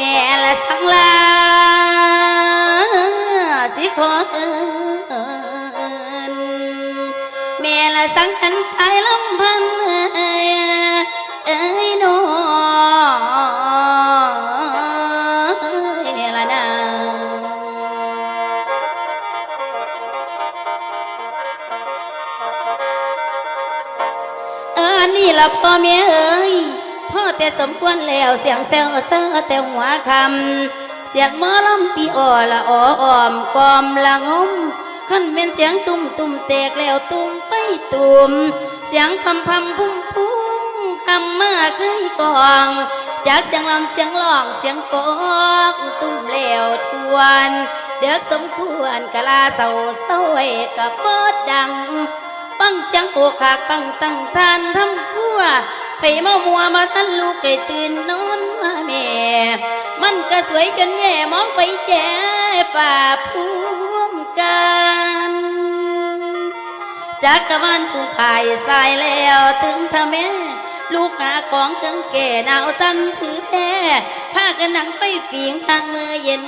แม่ละสังลาสิขอเอินแม่ละสังหันสายลำพันเอ้ยเอ้ยน้อยละนาเออนี่ละพ่อแม่เอ้ย พ่อแต่สมควรแล้วเสียงแซวเซอแต่หัวคำเสียงมอลำปีอ่อละอ่ออ่อมกอมละงมขั้นเป็นเสียงตุ่มตุ่มแตกแล้วตุ่มไฟตุ่มเสียงพำพำพุ่มพุ่มคำมาเคยกอง จากเสียงลำเสียงร้องเสียงกอกตุ่มแล้วทวน เด็กสมควรกะลาเศร้าเศร้าไว้กับเปิดดังฟังเสียงโอขากตั้งตั้งทานทำพัว ไปมามัวมาทันลูกให้ตื่นนอนมาแม่ มันก็สวยจนแย่มองไปแย่ฝ่าภูมกันจากกะวันผู้พายสายแล้วถึงทำแม่ลูกหาของเครื่องแก่หนาวสั่นถือแพ้ผ้ากันหนังไฟฝีงทางมือเย็น